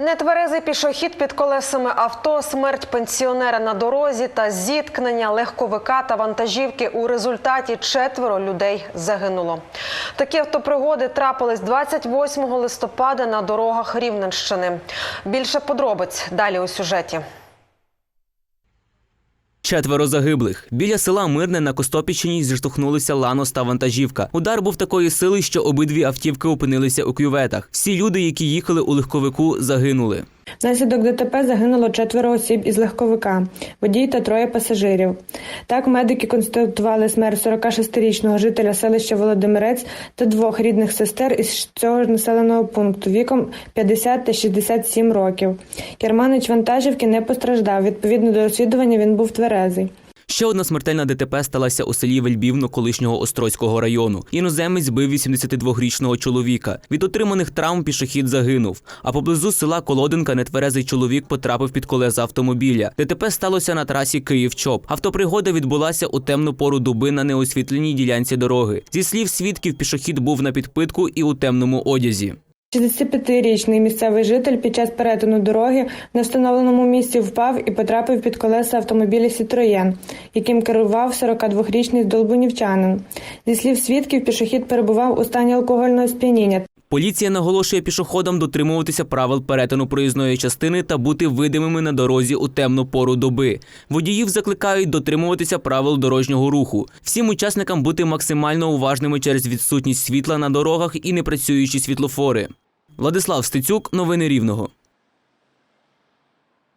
Нетверезий пішохід під колесами авто, смерть пенсіонера на дорозі та зіткнення легковика та вантажівки. У результаті четверо людей загинуло. Такі автопригоди трапились 28 листопада на дорогах Рівненщини. Більше подробиць далі у сюжеті. Четверо загиблих. Біля села Мирне на Костопічині зіштовхнулися Ланос та вантажівка. Удар був такої сили, що обидві автівки опинилися у кюветах. Всі люди, які їхали у легковику, загинули. Внаслідок ДТП загинуло четверо осіб із легковика, водій та троє пасажирів. Так, медики констатували смерть 46-річного жителя селища Володимирець та двох рідних сестер із цього населеного пункту віком 50 та 67 років. Керманич вантажівки не постраждав. Відповідно до розслідування він був тверезий. Ще одна смертельна ДТП сталася у селі Вельбівно колишнього Острозького району. Іноземець збив 82-річного чоловіка. Від отриманих травм пішохід загинув. А поблизу села Колодинка нетверезий чоловік потрапив під колеса автомобіля. ДТП сталося на трасі Київ-Чоп. Автопригода відбулася у темну пору доби на неосвітленій ділянці дороги. Зі слів свідків, пішохід був на підпитку і у темному одязі. 65-річний місцевий житель під час перетину дороги на встановленому місці впав і потрапив під колеса автомобіля Сітроєн, яким керував 42-річний здолбунівчанин. Зі слів свідків, пішохід перебував у стані алкогольного сп'яніння. Поліція наголошує пішоходам дотримуватися правил перетину проїзної частини та бути видимими на дорозі у темну пору доби. Водіїв закликають дотримуватися правил дорожнього руху. Всім учасникам бути максимально уважними через відсутність світла на дорогах і непрацюючі світлофори. Владислав Стецюк, новини Рівного.